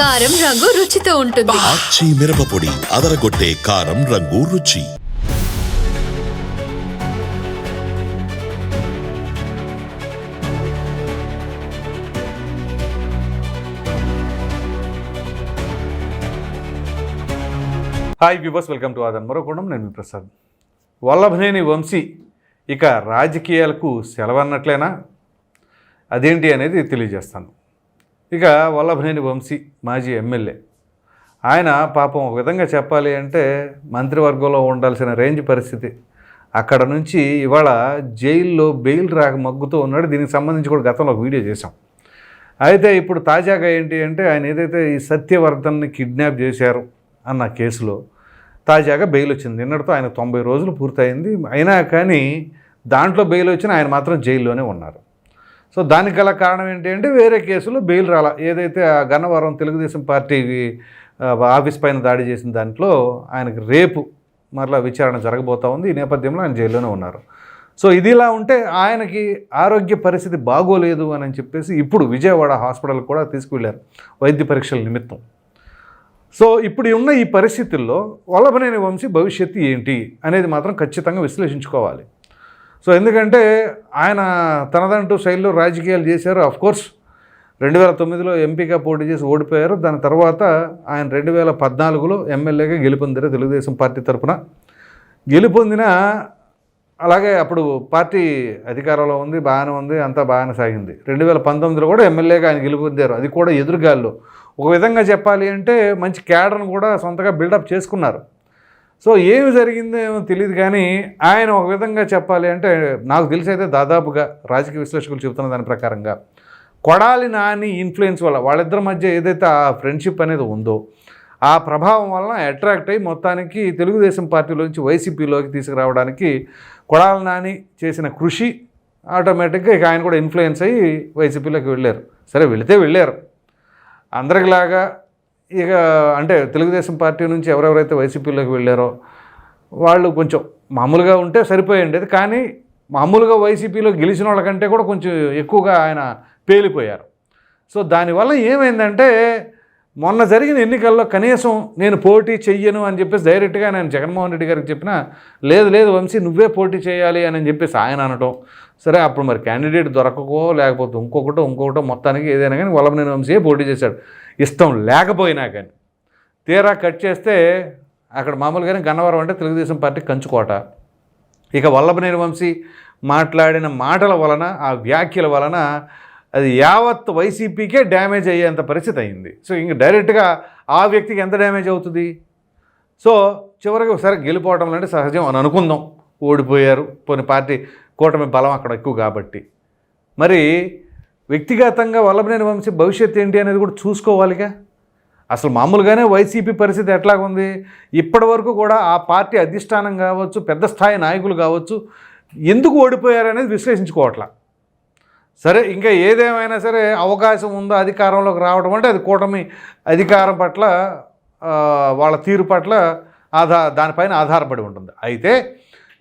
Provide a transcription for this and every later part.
కారం రంగు రుచితో ఉంటుంది. ఆచి మిరపపొడి అదరగొట్టే కారం రంగు రుచి. హాయ్ వ్యూవర్స్ వెల్కమ్ టు ఆదన్ మరోకోణం నేను మీ ప్రసాద్. వల్లభనేని వంశీ ఇక రాజకీయాలకు సెలవన్నట్లేనా? అదేంటి అనేది తెలియజేస్తాను. ఇక వల్లభనేని వంశీ మాజీ ఎమ్మెల్యే. ఆయన పాపం ఒక విధంగా చెప్పాలి అంటే మంత్రివర్గంలో ఉండాల్సిన రేంజ్ పరిస్థితి. అక్కడ నుంచి ఇవాళ జైల్లో బెయిల్ రాక మగ్గుతూ ఉన్నాడు. దీనికి సంబంధించి కూడా గతంలో ఒక వీడియో చేశాం. అయితే ఇప్పుడు తాజాగా ఏంటి అంటే ఆయన ఏదైతే ఈ సత్యవర్ధన్ని కిడ్నాప్ చేశారు అన్న కేసులో తాజాగా బెయిల్ వచ్చింది. నిన్నటితో ఆయన తొంభై రోజులు పూర్తయింది. అయినా కానీ దాంట్లో బెయిల్ వచ్చిన ఆయన మాత్రం జైల్లోనే ఉన్నారు. సో దానికి గల కారణం ఏంటి అంటే వేరే కేసులో బెయిల్ రాల. ఏదైతే ఆ గన్నవరం తెలుగుదేశం పార్టీ ఆఫీస్ పైన దాడి చేసిన దాంట్లో ఆయనకి రేపు మరలా విచారణ జరగబోతా ఉంది. ఈ నేపథ్యంలో ఆయన జైల్లోనే ఉన్నారు. సో ఇది ఇలా ఉంటే ఆయనకి ఆరోగ్య పరిస్థితి బాగోలేదు అని చెప్పేసి ఇప్పుడు విజయవాడ హాస్పిటల్ కూడా తీసుకువెళ్ళారు వైద్య పరీక్షల నిమిత్తం. సో ఇప్పుడు ఉన్న ఈ పరిస్థితుల్లో వల్లభనేని వంశీ భవిష్యత్తు ఏంటి అనేది మాత్రం ఖచ్చితంగా విశ్లేషించుకోవాలి. సో ఎందుకంటే ఆయన తనదంటూ శైలిలో రాజకీయాలు చేశారు. అఫ్ కోర్స్ రెండు వేల తొమ్మిదిలో ఎంపీగా పోటీ చేసి ఓడిపోయారు. దాని తర్వాత ఆయన రెండు వేల పద్నాలుగులో ఎమ్మెల్యేగా గెలుపొందారు తెలుగుదేశం పార్టీ తరఫున గెలుపొందిన అలాగే అప్పుడు పార్టీ అధికారంలో ఉంది బాగానే ఉంది అంతా బాగానే సాగింది. రెండు వేల పంతొమ్మిదిలో కూడా ఎమ్మెల్యేగా ఆయన గెలుపొందారు. అది కూడా ఎదురుగాల్లో. ఒక విధంగా చెప్పాలి అంటే మంచి క్యాడర్ను కూడా సొంతగా బిల్డప్ చేసుకున్నారు. సో ఏమి జరిగిందో ఏమో తెలియదు కానీ ఆయన ఒక విధంగా చెప్పాలి అంటే నాకు తెలిసి అయితే దాదాపుగా రాజకీయ విశ్లేషకులు చెబుతున్న దాని ప్రకారంగా కొడాలి నాని ఇన్ఫ్లుయెన్స్ వల్ల వాళ్ళిద్దరి మధ్య ఏదైతే ఆ ఫ్రెండ్షిప్ అనేది ఉందో ఆ ప్రభావం వలన అట్రాక్ట్ అయ్యి మొత్తానికి తెలుగుదేశం పార్టీలోంచి వైసీపీలోకి తీసుకురావడానికి కొడాలి నాని చేసిన కృషి ఆటోమేటిక్గా ఇక ఆయన కూడా ఇన్ఫ్లుయెన్స్ అయ్యి వైసీపీలోకి వెళ్ళారు. సరే వెళితే వెళ్ళారు. అందరిలాగా ఇక అంటే తెలుగుదేశం పార్టీ నుంచి ఎవరెవరైతే వైసీపీలోకి వెళ్ళారో వాళ్ళు కొంచెం మామూలుగా ఉంటే సరిపోయిండేది కానీ మామూలుగా వైసీపీలో గెలిచిన వాళ్ళకంటే కూడా కొంచెం ఎక్కువగా ఆయన పేలిపోయారు. సో దానివల్ల ఏమైందంటే మొన్న జరిగిన ఎన్నికల్లో కనీసం నేను పోటీ చెయ్యను అని చెప్పేసి డైరెక్ట్గా నేను జగన్మోహన్ రెడ్డి గారికి చెప్పిన లేదు లేదు వంశీ నువ్వే పోటీ చేయాలి అని చెప్పేసి ఆయన అనటం. సరే అప్పుడు మరి క్యాండిడేట్ దొరకకో లేకపోతే ఇంకొకటో ఇంకొకటో మొత్తానికి ఏదైనా కానీ వల్లభనేని వంశీయే పోటీ చేశాడు. ఇష్టం లేకపోయినా కానీ. తీరా కట్ చేస్తే అక్కడ మామూలుగానే గన్నవరం అంటే తెలుగుదేశం పార్టీ కంచుకోట. ఇక వల్లభనేని వంశీ మాట్లాడిన మాటల వలన ఆ వ్యాఖ్యల వలన అది యావత్ వైసీపీకే డ్యామేజ్ అయ్యేంత పరిస్థితి అయింది. సో ఇంక డైరెక్ట్గా ఆ వ్యక్తికి ఎంత డ్యామేజ్ అవుతుంది? సో చివరికి ఒకసారి గెలిపోవడం అంటే సహజం అని అనుకుందాం. ఓడిపోయారు. కొన్ని పార్టీ కూటమి బలం అక్కడ ఎక్కువ కాబట్టి. మరి వ్యక్తిగతంగా వల్లభనేని వంశీ భవిష్యత్తు ఏంటి అనేది కూడా చూసుకోవాలిగా. అసలు మామూలుగానే వైసీపీ పరిస్థితి ఎట్లాగుంది? ఇప్పటి వరకు కూడా ఆ పార్టీ అధిష్టానం కావచ్చు పెద్ద స్థాయి నాయకులు కావచ్చు ఎందుకు ఓడిపోయారనేది విశ్లేషించుకోవట్లా. సరే ఇంకా ఏదేమైనా సరే అవకాశం ఉందో అధికారంలోకి రావడం అంటే అది కూటమి అధికారం పట్ల వాళ్ళ తీరు పట్ల ఆధార దానిపైన ఆధారపడి ఉంటుంది. అయితే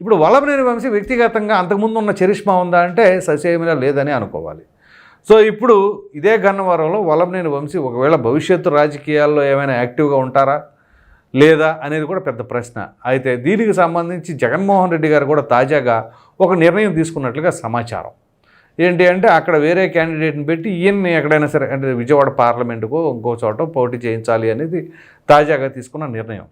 ఇప్పుడు వల్లభనేని వంశీ వ్యక్తిగతంగా అంతకుముందు ఉన్న చరిష్మా ఉందా అంటే ససేమిలా లేదని అనుకోవాలి. సో ఇప్పుడు ఇదే గన్నవరంలో వలంనేని వంశీ ఒకవేళ భవిష్యత్తు రాజకీయాల్లో ఏమైనా యాక్టివ్గా ఉంటారా? లేదా? అనేది కూడా పెద్ద ప్రశ్న. అయితే దీనికి సంబంధించి జగన్మోహన్ రెడ్డి గారు కూడా తాజాగా ఒక నిర్ణయం తీసుకున్నట్లుగా సమాచారం. ఏంటి అంటే అక్కడ వేరే క్యాండిడేట్ని పెట్టి ఈయన్ని ఎక్కడైనా సరే అంటే విజయవాడ పార్లమెంటుకో ఇంకో చోట పోటీ చేయించాలి అనేది తాజాగా తీసుకున్న నిర్ణయం.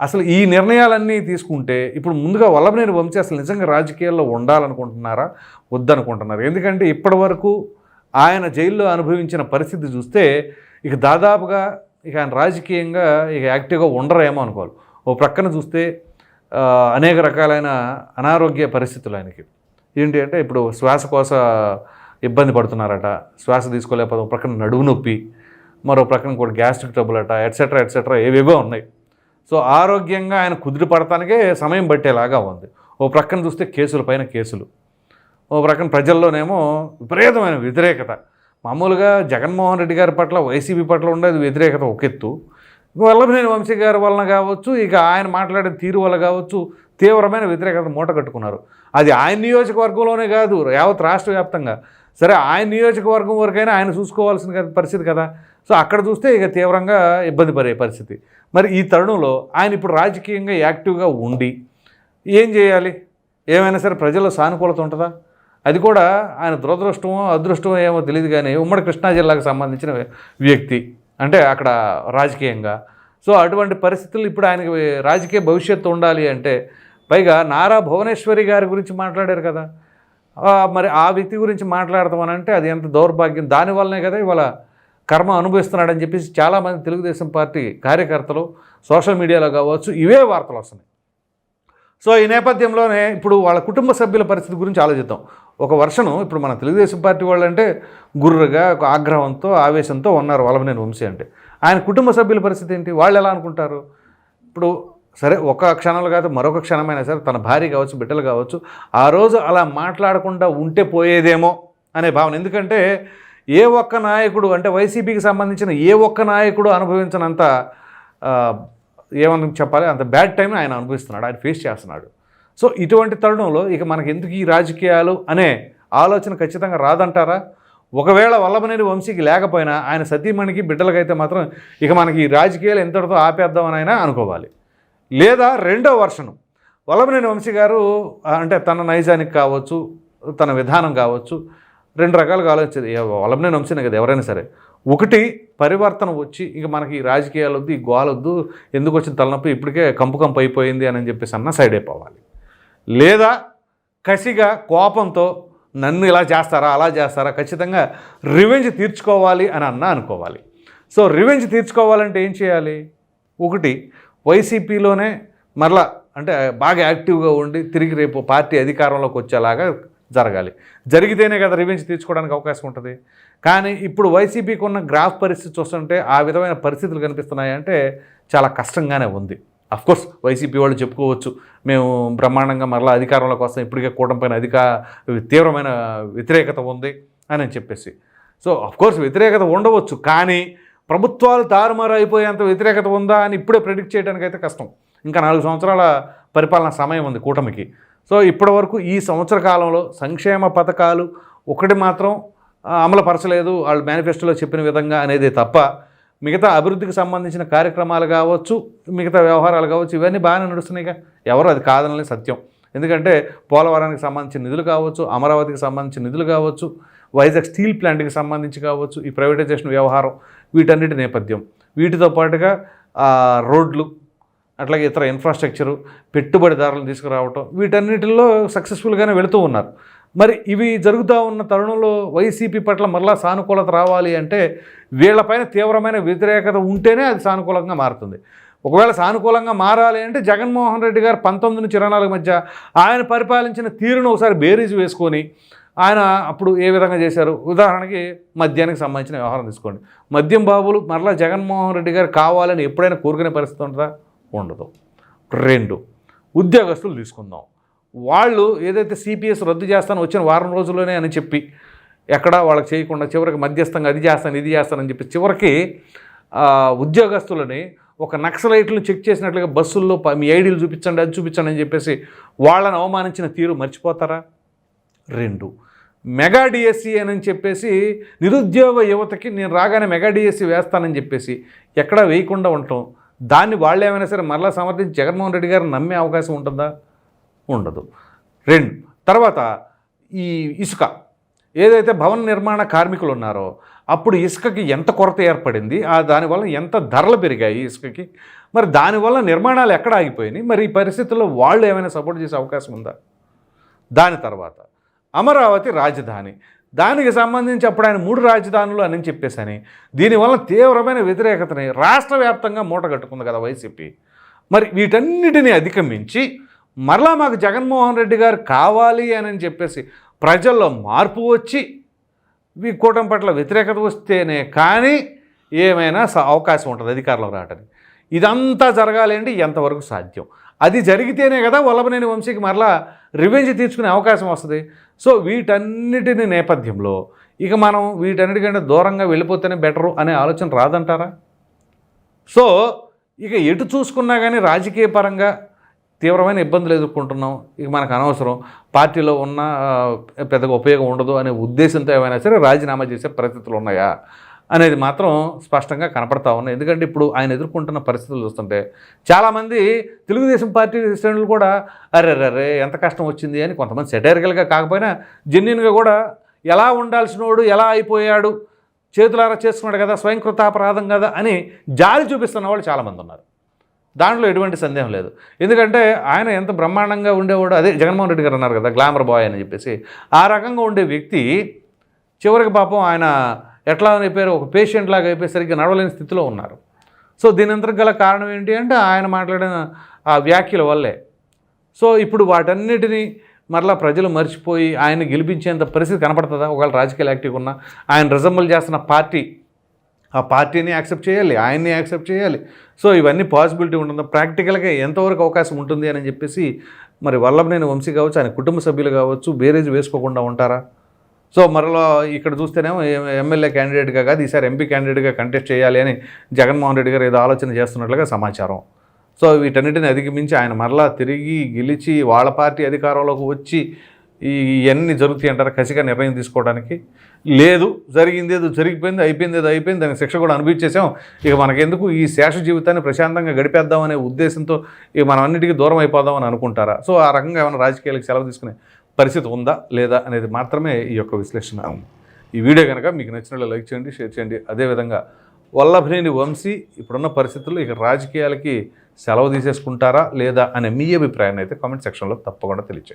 అసలు ఈ నిర్ణయాలన్నీ తీసుకుంటే ఇప్పుడు ముందుగా వల్లభనేని వంశీ అసలు నిజంగా రాజకీయాల్లో ఉండాలనుకుంటున్నారా? వద్దనుకుంటున్నారు. ఎందుకంటే ఇప్పటి వరకు ఆయన జైల్లో అనుభవించిన పరిస్థితి చూస్తే ఇక దాదాపుగా ఇక ఆయన రాజకీయంగా ఇక యాక్టివ్గా ఉండరేమో అనుకోవాలి. ఓ ప్రక్కన చూస్తే అనేక రకాలైన అనారోగ్య పరిస్థితులు ఆయనకి. ఏంటి అంటే ఇప్పుడు శ్వాసకోశ ఇబ్బంది పడుతున్నారట శ్వాస తీసుకోలేకపోతే ఒక ప్రక్కన నడువు నొప్పి మరో ప్రక్కన కూడా గ్యాస్ట్రిక్ ట్రబుల్ అట ఎట్సెట్రా ఎట్సెట్రా ఏవేవో ఉన్నాయి. సో ఆరోగ్యంగా ఆయన కుదిరి పడటానికే సమయం పట్టేలాగా ఉంది. ఓ ప్రక్కన చూస్తే కేసుల పైన కేసులు. ఓ రకం ప్రజల్లోనేమో విపరీతమైన వ్యతిరేకత. మామూలుగా జగన్మోహన్ రెడ్డి గారి పట్ల వైసీపీ పట్ల ఉండేది వ్యతిరేకత ఒక ఎత్తు. వల్లభనేని వంశీ గారి వలన కావచ్చు ఇక ఆయన మాట్లాడే తీరు వల్ల కావచ్చు తీవ్రమైన వ్యతిరేకత మూట కట్టుకున్నారు. అది ఆయన నియోజకవర్గంలోనే కాదు యావత్ రాష్ట్ర వ్యాప్తంగా. సరే ఆయన నియోజకవర్గం వరకైనా ఆయన చూసుకోవాల్సిన పరిస్థితి కదా. సో అక్కడ చూస్తే ఇక తీవ్రంగా ఇబ్బంది పడే పరిస్థితి. మరి ఈ తరుణంలో ఆయన ఇప్పుడు రాజకీయంగా యాక్టివ్గా ఉండి ఏం చేయాలి? ఏమైనా సరే ప్రజల్లో సానుకూలత ఉంటుందా? అది కూడా ఆయన దురదృష్టమో అదృష్టమో ఏమో తెలియదు కానీ ఉమ్మడి కృష్ణా జిల్లాకు సంబంధించిన వ్యక్తి. అంటే అక్కడ రాజకీయంగా. సో అటువంటి పరిస్థితులు ఇప్పుడు ఆయనకి రాజకీయ భవిష్యత్తు ఉండాలి అంటే పైగా నారా భువనేశ్వరి గారి గురించి మాట్లాడారు కదా. మరి ఆ వ్యక్తి గురించి మాట్లాడతామనంటే అంటే అది ఎంత దౌర్భాగ్యం. దానివల్లనే కదా ఇవాళ కర్మ అనుభవిస్తున్నాడని చెప్పేసి చాలామంది తెలుగుదేశం పార్టీ కార్యకర్తలు సోషల్ మీడియాలో కావచ్చు ఇవే వార్తలు వస్తున్నాయి. సో ఈ నేపథ్యంలోనే ఇప్పుడు వాళ్ళ కుటుంబ సభ్యుల పరిస్థితి గురించి ఆలోచిద్దాం. ఒక వర్షను ఇప్పుడు మన తెలుగుదేశం పార్టీ వాళ్ళు అంటే గుర్రగా ఒక ఆగ్రహంతో ఆవేశంతో ఉన్నారు వల్లభనేని వంశీ అంటే. ఆయన కుటుంబ సభ్యుల పరిస్థితి ఏంటి? వాళ్ళు ఎలా అనుకుంటారు? ఇప్పుడు సరే ఒక క్షణంలో కాదు మరొక క్షణమైనా సరే తన భార్య కావచ్చు బిడ్డలు కావచ్చు ఆ రోజు అలా మాట్లాడకుండా ఉంటే పోయేదేమో అనే భావన. ఎందుకంటే ఏ ఒక్క నాయకుడు అంటే వైసీపీకి సంబంధించిన ఏ ఒక్క నాయకుడు అనుభవించినంత ఏమని చెప్పాలి? అంత బ్యాడ్ టైం ఆయన అనుభవిస్తున్నాడు ఆయన ఫేస్ చేస్తున్నాడు. సో ఇటువంటి తరుణంలో ఇక మనకి ఎందుకు ఈ రాజకీయాలు అనే ఆలోచన ఖచ్చితంగా రాదంటారా? ఒకవేళ వల్లభనేని వంశీకి లేకపోయినా ఆయన సతీమణికి బిడ్డలకైతే మాత్రం ఇక మనకి ఈ రాజకీయాలు ఎంతటితో ఆపేద్దామని అయినా అనుకోవాలి. లేదా రెండో వర్షను వల్లభనేని వంశీ గారు అంటే తన నైజానికి కావచ్చు తన విధానం కావచ్చు రెండు రకాలుగా ఆలోచించేది. వల్లభనేని వంశీనే కదా ఎవరైనా సరే. ఒకటి పరివర్తన వచ్చి ఇక మనకి ఈ రాజకీయాలు వద్దు ఈ గోలొద్దు ఎందుకు వచ్చిన తలనొప్పి ఇప్పటికే కంపు కంపు అయిపోయింది అని చెప్పేసి అన్న సైడ్ అయిపోవాలి. లేదా కసిగా కోపంతో నన్ను ఇలా చేస్తారా అలా చేస్తారా ఖచ్చితంగా రివెంజ్ తీర్చుకోవాలి అని అన్న అనుకోవాలి. సో రివెంజ్ తీర్చుకోవాలంటే ఏం చేయాలి? ఒకటి వైసీపీలోనే మరలా అంటే బాగా యాక్టివ్గా ఉండి తిరిగి రేపు పార్టీ అధికారంలోకి వచ్చేలాగా జరగాలి. జరిగితేనే కదా రివెంజ్ తీర్చుకోవడానికి అవకాశం ఉంటుంది. కానీ ఇప్పుడు వైసీపీకి ఉన్న గ్రాఫ్ పరిస్థితి చూస్తుంటే ఆ విధమైన పరిస్థితులు కనిపిస్తున్నాయి అంటే చాలా కష్టంగానే ఉంది. కోర్స్ వైసీపీ వాళ్ళు చెప్పుకోవచ్చు. మేము బ్రహ్మాండంగా మరలా అధికారంలోకి వస్తాం. ఇప్పటికే కూటమి పైన అధిక తీవ్రమైన వ్యతిరేకత ఉంది అని చెప్పేసి. సో కోర్స్ వ్యతిరేకత ఉండవచ్చు. కానీ ప్రభుత్వాలు తారుమారు అయిపోయేంత వ్యతిరేకత ఉందా అని ఇప్పుడే ప్రిడిక్ట్ చేయడానికి అయితే కష్టం. ఇంకా నాలుగు సంవత్సరాల పరిపాలన సమయం ఉంది కూటమికి. సో ఇప్పటి వరకు ఈ సంవత్సర కాలంలో సంక్షేమ పథకాలు ఒకటి మాత్రం అమలుపరచలేదు వాళ్ళు మేనిఫెస్టోలో చెప్పిన విధంగా అనేది తప్ప మిగతా అభివృద్ధికి సంబంధించిన కార్యక్రమాలు కావచ్చు మిగతా వ్యవహారాలు కావచ్చు ఇవన్నీ బాగానే నడుస్తున్నాయిగా ఎవరు అది కాదనలే సత్యం. ఎందుకంటే పోలవరానికి సంబంధించిన నిధులు కావచ్చు అమరావతికి సంబంధించిన నిధులు కావచ్చు వైజాగ్ స్టీల్ ప్లాంట్కి సంబంధించి కావచ్చు ఈ ప్రైవేటైజేషన్ వ్యవహారం వీటన్నిటి నేపథ్యం. వీటితో పాటుగా రోడ్లు అట్లాగే ఇతర ఇన్ఫ్రాస్ట్రక్చరు పెట్టుబడిదారులను తీసుకురావటం వీటన్నిటిలో సక్సెస్ఫుల్గానే వెళుతూ ఉన్నారు. మరి ఇవి జరుగుతూ ఉన్న తరుణంలో వైసీపీ పట్ల మరలా సానుకూలత రావాలి అంటే వీళ్ళపైన తీవ్రమైన వ్యతిరేకత ఉంటేనే అది సానుకూలంగా మారుతుంది. ఒకవేళ సానుకూలంగా మారాలి అంటే జగన్మోహన్ రెడ్డి గారు పంతొమ్మిది నుంచి ఇరవై మధ్య ఆయన పరిపాలించిన తీరును ఒకసారి బేరీజు వేసుకొని ఆయన అప్పుడు ఏ విధంగా చేశారు? ఉదాహరణకి మద్యానికి సంబంధించిన వ్యవహారం తీసుకోండి. మద్యం బాబులు మరలా జగన్మోహన్ రెడ్డి గారు కావాలని ఎప్పుడైనా కోరుకునే పరిస్థితి ఉంటుందా? ఉండదు. రెండు ఉద్యోగస్తులు తీసుకుందాం. వాళ్ళు ఏదైతే సిపిఎస్ రద్దు చేస్తానో వచ్చిన వారం రోజుల్లోనే అని చెప్పి ఎక్కడా వాళ్ళకి చేయకుండా చివరికి మధ్యస్థంగా అది చేస్తాను ఇది చేస్తానని చెప్పి చివరికి ఉద్యోగస్తులని ఒక నక్సలైట్లు చెక్ చేసినట్లుగా బస్సుల్లో మీ ఐడీలు చూపించండి అది చూపించండి అని చెప్పేసి వాళ్ళని అవమానించిన తీరు మర్చిపోతారా? రెండు. మెగా డిఎస్సి అని చెప్పేసి నిరుద్యోగ యువతకి నేను రాగానే మెగా డిఎస్సి వేస్తానని చెప్పేసి ఎక్కడా వేయకుండా ఉండటం దాన్ని వాళ్ళు ఏమైనా సరే మరలా సమర్థించి జగన్మోహన్ రెడ్డి గారు నమ్మే అవకాశం ఉంటుందా? ఉండదు. రెండు. తర్వాత ఈ ఇసుక. ఏదైతే భవన నిర్మాణ కార్మికులు ఉన్నారో అప్పుడు ఇసుకకి ఎంత కొరత ఏర్పడింది? ఆ దానివల్ల ఎంత ధరలు పెరిగాయి ఇసుకకి? మరి దానివల్ల నిర్మాణాలు ఎక్కడ ఆగిపోయినాయి? మరి ఈ పరిస్థితుల్లో వాళ్ళు ఏమైనా సపోర్ట్ చేసే అవకాశం ఉందా? దాని తర్వాత అమరావతి రాజధాని. దానికి సంబంధించి అప్పుడు ఆయన మూడు రాజధానులు అని చెప్పేసని దీనివల్ల తీవ్రమైన వ్యతిరేకతని రాష్ట్ర వ్యాప్తంగా మూటగట్టుకుంది కదా వైసీపీ. మరి వీటన్నిటిని అధిగమించి మరలా మాకు జగన్మోహన్ రెడ్డి గారు కావాలి అని చెప్పేసి ప్రజల్లో మార్పు వచ్చి ఈ కూటమి పట్ల వ్యతిరేకత వస్తేనే కానీ ఏమైనా స- అవకాశం ఉంటుంది అధికారంలో రావడానికి ఇదంతా జరగాలి అంటే ఎంతవరకు సాధ్యం? అది జరిగితేనే కదా వల్లభనేని వంశీకి మరలా రివెంజ్ తీర్చుకునే అవకాశం వస్తుంది. సో వీటన్నిటిని నేపథ్యంలో ఇక మనం వీటన్నిటికంటే దూరంగా వెళ్ళిపోతేనే బెటరు అనే ఆలోచన రాదంటారా? సో ఇక ఎటు చూసుకున్నా కానీ రాజకీయ పరంగా తీవ్రమైన ఇబ్బందులు ఎదుర్కొంటున్నాం. ఇక మనకు అనవసరం. పార్టీలో ఉన్న పెద్దగా ఉపయోగం ఉండదు అనే ఉద్దేశంతో ఏమైనా సరే రాజీనామా చేసే పరిస్థితులు ఉన్నాయా? అనేది మాత్రం స్పష్టంగా కనపడతా ఉన్నాయి. ఎందుకంటే ఇప్పుడు ఆయన ఎదుర్కొంటున్న పరిస్థితులు చూస్తుంటే చాలామంది తెలుగుదేశం పార్టీ శ్రేణులు కూడా అరే అరే ఎంత కష్టం వచ్చింది అని కొంతమంది సెటైరికల్గా కాకపోయినా జెన్యున్గా కూడా ఎలా ఉండాల్సినోడు ఎలా అయిపోయాడు చేతులారా చేసుకున్నాడు కదా స్వయంకృతాపరాధం కదా అని జాలి చూపిస్తున్న వాళ్ళు చాలామంది ఉన్నారు. దాంట్లో ఎటువంటి సందేహం లేదు. ఎందుకంటే ఆయన ఎంత బ్రహ్మాండంగా ఉండేవాడు అదే జగన్మోహన్ రెడ్డి గారు అన్నారు కదా గ్లామర్ బాయ్ అని చెప్పేసి. ఆ రకంగా ఉండే వ్యక్తి చివరికి పాపం ఆయన ఎట్లా అయిపోయారు ఒక పేషెంట్ లాగా అయిపోయేసరికి నడవలేని స్థితిలో ఉన్నారు. సో దీని అంతకు గల కారణం ఏంటి అంటే ఆయన మాట్లాడిన ఆ వ్యాఖ్యల వల్లే. సో ఇప్పుడు వాటన్నిటినీ మరలా ప్రజలు మర్చిపోయి ఆయన గెలిపించేంత పరిస్థితి కనపడుతుందా? ఒకవేళ రాజకీయాలు యాక్టివ్ ఉన్నా ఆయన రిజంబుల్ చేస్తున్న పార్టీ ఆ పార్టీని యాక్సెప్ట్ చేయాలి ఆయన్ని యాక్సెప్ట్ చేయాలి. సో ఇవన్నీ పాసిబిలిటీ ఉంటుంది? ప్రాక్టికల్గా ఎంతవరకు అవకాశం ఉంటుంది అని చెప్పేసి మరి వల్లభనేని వంశీ కావచ్చు ఆయన కుటుంబ సభ్యులు కావచ్చు బేరేజ్ వేసుకోకుండా ఉంటారా? సో మరలా ఇక్కడ చూస్తేనేమో ఎం- ఎమ్మెల్యే క్యాండిడేట్గా కాదు ఈసారి ఎంపీ క్యాండిడేట్గా కంటెస్ట్ చేయాలి అని జగన్మోహన్ రెడ్డి గారు ఏదో ఆలోచన చేస్తున్నట్లుగా సమాచారం. సో వీటన్నిటిని అధిగమించి ఆయన మరలా తిరిగి గెలిచి వాళ్ళ పార్టీ అధికారంలోకి వచ్చి ఇవన్నీ జరుగుతాయి అంటారా? కసిగా నిర్ణయం తీసుకోవడానికి? లేదు జరిగింది ఏదో జరిగిపోయింది అయిపోయింది ఏదో అయిపోయింది దానికి శిక్ష కూడా అనిపించేసాం ఇక మనకెందుకు ఈ శేష జీవితాన్ని ప్రశాంతంగా గడిపేద్దామనే ఉద్దేశంతో ఇక మనం అన్నిటికీ దూరం అయిపోదాం అని అనుకుంటారా? సో ఆ రకంగా ఏమైనా రాజకీయాలకు సెలవు తీసుకునే పరిస్థితి ఉందా లేదా అనేది మాత్రమే ఈ యొక్క విశ్లేషణ. ఈ వీడియో కనుక మీకు నచ్చినట్లు లైక్ చేయండి షేర్ చేయండి. అదేవిధంగా వల్లభనేని వంశీ ఇప్పుడున్న పరిస్థితుల్లో ఇక రాజకీయాలకి సెలవు తీసేసుకుంటారా లేదా అనే మీ అభిప్రాయాన్ని అయితే కామెంట్ సెక్షన్లో తప్పకుండా తెలియచేయండి.